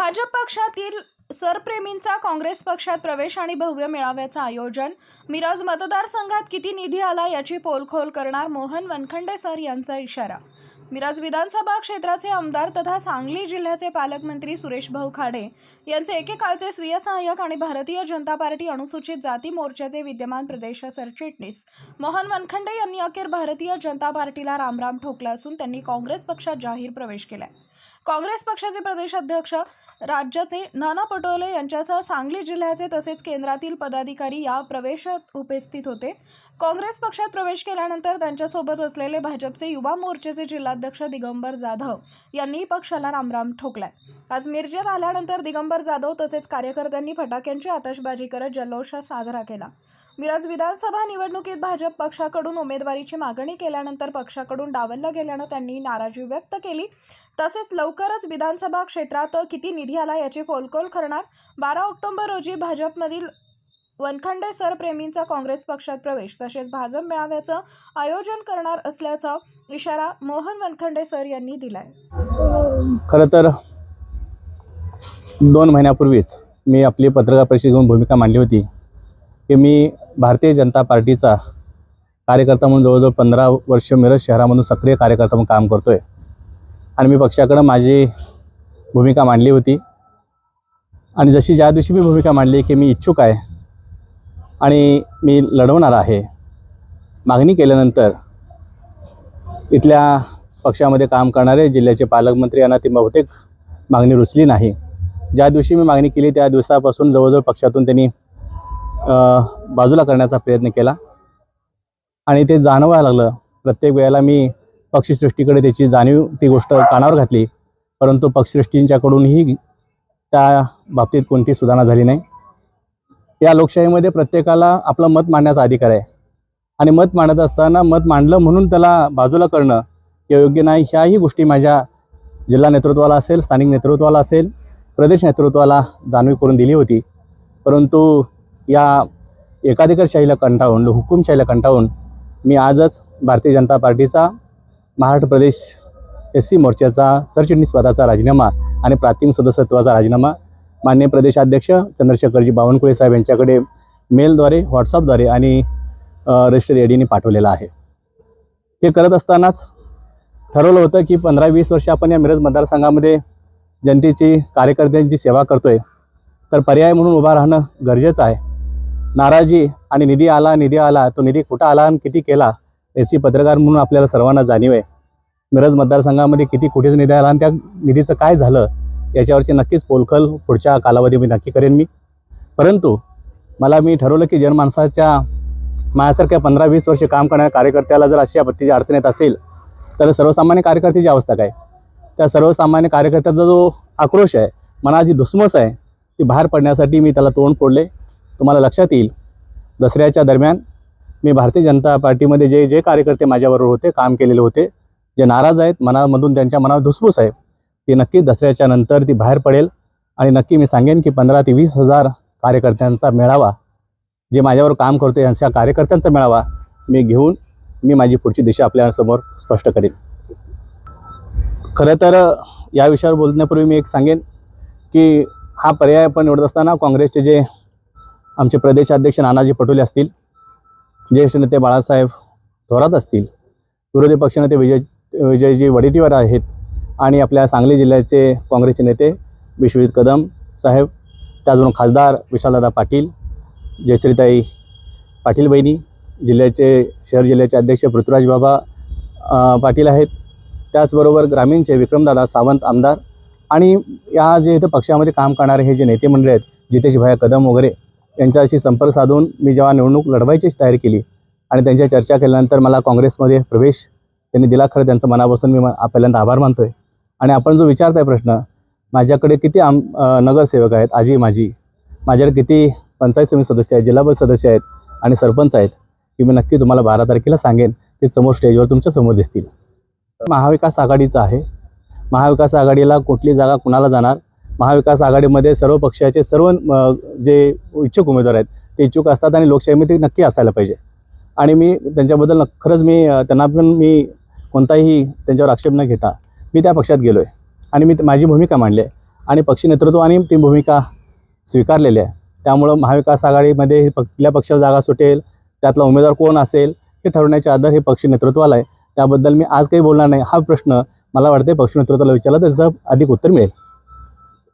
भाजप पक्षातील सरप्रेमींचा काँग्रेस पक्षात प्रवेश आणि भव्य मेळाव्याचं आयोजन. मिरज मतदारसंघात किती निधी आला याची पोलखोल करणार मोहन वनखंडे सर यांचा इशारा. मिरज विधानसभा क्षेत्राचे आमदार तथा सांगली जिल्ह्याचे पालकमंत्री सुरेश भाऊ खाडे यांचे एकेकाळचे स्वीय सहाय्यक आणि भारतीय जनता पार्टी अनुसूचित जाती मोर्चाचे विद्यमान प्रदेश सरचिटणीस मोहन वनखंडे यांनी अखेर भारतीय जनता पार्टीला रामराम ठोकला असून त्यांनी काँग्रेस पक्षात जाहीर प्रवेश केलाय. काँग्रेस पक्षाचे प्रदेशाध्यक्ष राज्याचे नाना पटोले यांच्यासह सांगली जिल्ह्याचे तसेच केंद्रातील पदाधिकारी या प्रवेशात उपस्थित होते. काँग्रेस पक्षात प्रवेश केल्यानंतर त्यांच्यासोबत असलेले भाजपचे युवा मोर्चेचे जिल्हाध्यक्ष दिगंबर जाधव यांनी पक्षाला रामराम ठोकलाय. आज मिरजेत आल्यानंतर दिगंबर जाधव तसेच कार्यकर्त्यांनी फटाक्यांची आतषबाजी करत जल्लोष साजरा केला. मिरज विधानसभा निवडणुकीत भाजप पक्षाकडून उमेदवारीची मागणी केल्यानंतर पक्षाकडून डावललं गेल्यानं त्यांनी नाराजी व्यक्त केली. तसेच लवकरच विधानसभा क्षेत्रात किती निधी आला याची फोलकोल करणार. बारा ऑक्टोबर रोजी भाजपमधील वनखंडे सरप्रेमींचा काँग्रेस पक्षात प्रवेश तसेच भाजप मेळाव्याचं आयोजन करणार असल्याचा इशारा मोहन वनखंडे सर यांनी दिलाय. खरं तर दोन महिन्यापूर्वीच मी आपली पत्रकार परिषद घेऊन भूमिका मांडली होती. की मी भारतीय जनता पार्टीचा कार्यकर्ता म्हणून जवळजवळ पंधरा वर्ष मिरज शहरामधून सक्रिय कार्यकर्ता म्हणून काम करतो आहे आणि मी पक्षाकडं माझी भूमिका मांडली होती. आणि जशी ज्या दिवशी मी भूमिका मांडली की मी इच्छुक आहे आणि मी लढवणार आहे मागणी केल्यानंतर इथल्या पक्षामध्ये काम करणारे जिल्ह्याचे पालकमंत्री यांना ती बहुतेक मागणी रुचली नाही. ज्या दिवशी मी मागणी केली त्या दिवसापासून जवळजवळ पक्षातून त्यांनी बाजूला करण्याचा प्रयत्न केला. आणि ते जाणवायला लागलं. प्रत्येक वेळेला मी पक्षीसृष्टीकडे त्याची जाणीव ती गोष्ट कानावर घातली. परंतु पक्षसृष्टींच्याकडूनही त्या बाबतीत कोणती सुधारणा झाली नाही. या लोकशाहीमध्ये प्रत्येकाला आपलं मत मांडण्याचा अधिकार आहे. आणि मत मांडत असताना मत मांडलं म्हणून त्याला बाजूला करणं हे योग्य नाही. ह्याही गोष्टी माझ्या जिल्हा नेतृत्वाला असेल स्थानिक नेतृत्वाला असेल प्रदेश नेतृत्वाला जाणीव करून दिली होती. परंतु या एकाधिकारशाहीला कंटाळून हुकुमशाहीला कंटाळून मी आजच भारतीय जनता पार्टीचा महाराष्ट्र प्रदेश एस सी मोर्चाचा सरचिटणीस पदाचा राजीनामा आणि प्राथमिक सदस्यत्वाचा राजीनामा मान्य प्रदेशाध्यक्ष चंद्रशेखरजी बावनकुळे साहेब यांच्याकडे मेलद्वारे व्हॉट्सअपद्वारे आणि रजिस्टर एडीने पाठवलेला आहे. हे करत असतानाच ठरवलं होतं की पंधरा वीस वर्ष आपण या मिरज मतदारसंघामध्ये जनतेची कार्यकर्त्यांची सेवा करतोय तर पर्याय म्हणून उभा राहणं गरजेचं आहे. नाराजी आणि निधी आला निधी आला तो निधी कुठं आला आणि किती केला याची पत्रकार म्हणून आपल्याला सर्वांना जाणीव आहे. मिरज मतदारसंघामध्ये किती कुठेच निधी आला आणि त्या निधीचं काय झालं याच्यावरची नक्कीच पोलखल पुढच्या कालावधी मी नक्की करेन मी. परंतु मला मी ठरवलं की जनमानसाच्या माझ्यासारख्या पंधरा वीस वर्ष काम करणाऱ्या कार्यकर्त्याला जर अशी आपत्तीची अडचण येत असेल तर सर्वसामान्य कार्यकर्त्याची अवस्था काय? त्या सर्वसामान्य कार्यकर्त्याचा जो आक्रोश आहे मनाची जी धुसमस आहे ती बाहेर पडण्यासाठी मी त्याला तोंड फोडले. तुम्हाला लक्षात येईल दसऱ्याच्या दरम्यान मी भारतीय जनता पार्टीमध्ये जे जे कार्यकर्ते माझ्याबरोबर होते काम केलेले होते जे नाराज आहेत मनामधून त्यांच्या मनावर धुसफूस आहे ती नक्की दसऱ्याच्या नंतर ती बाहेर पडेल आणि नक्की मी सांगेन की पंधरा ते वीस हजार कार्यकर्त्यांचा मेळावा जे माझ्यावर काम करतो यांच्या कार्यकर्त्यांचा मेळावा मी घेऊन मी माझी पुढची दिशा आपल्यासमोर स्पष्ट करेन. खरं तर या विषयावर बोलण्यापूर्वी मी एक सांगेन की हा पर्याय आपण निवडत असताना काँग्रेसचे जे आमचे प्रदेशाध्यक्ष नानाजी पटोले असतील ज्येष्ठ नेते बाळासाहेब थोरात असतील विरोधी पक्षनेते विजय विजयजी वडेट्टीवार आहेत आणि आपल्या सांगली जिल्ह्याचे काँग्रेसचे नेते विश्वजित कदम साहेब त्याचबरोबर खासदार विशालदादा पाटील जयश्रीताई पाटील बहिणी जिल्ह्याचे शहर जिल्ह्याचे अध्यक्ष पृथ्वीराज बाबा पाटील आहेत. त्याचबरोबर ग्रामीणचे विक्रमदादा सावंत आमदार आणि या जे इथं पक्षामध्ये काम करणारे हे जे नेते मंडळी आहेत जितेश कदम वगैरे त्यांच्याशी संपर्क साधून मी जेव्हा निवडणूक लढवायचीच तयारी केली आणि त्यांच्या चर्चा केल्यानंतर मला काँग्रेसमध्ये प्रवेश त्यांनी दिला खरं त्यांचं मनापासून मी पहिल्यांदा आभार मानतो आहे आणि आपण जो विचारताय प्रश्न माझ्याकडे किती आम नगरसेवक आहेत? आजी माझी माझ्याकडे किती पंचायत समिती सदस्य आहेत जिल्हा परिषद सदस्य आहेत आणि सरपंच आहेत? की मी नक्की तुम्हाला बारा तारखेला सांगेन. ते समोर स्टेजवर तुमच्यासमोर दिसतील. महाविकास आघाडीचं आहे. महाविकास आघाडीला कुठली जागा कुणाला जाणार? महाविकास आघाडीमध्ये सर्व पक्षाचे सर्व जे इच्छुक उमेदवार आहेत ते इच्छुक असतात आणि लोकशाहीमध्ये ते नक्की असायला पाहिजे. आणि मी त्यांच्याबद्दल खरंच मी त्यांना पण मी कोणताही त्यांच्यावर आक्षेप न घेता मी त्या पक्षात गेलो आहे आणि मी माझी भूमिका मांडली आहे. आणि पक्ष आणि ती भूमिका स्वीकारलेली आहे. त्यामुळं महाविकास आघाडीमध्ये प- कुठल्या पक्षाला जागा सुटेल त्यातला उमेदवार कोण असेल हे ठरवण्याचे आधार हे पक्ष नेतृत्वाला आहे. त्याबद्दल मी आज काही बोलणार नाही. हा प्रश्न मला वाटते पक्ष नेतृत्वाला विचारला त्याचं अधिक उत्तर मिळेल.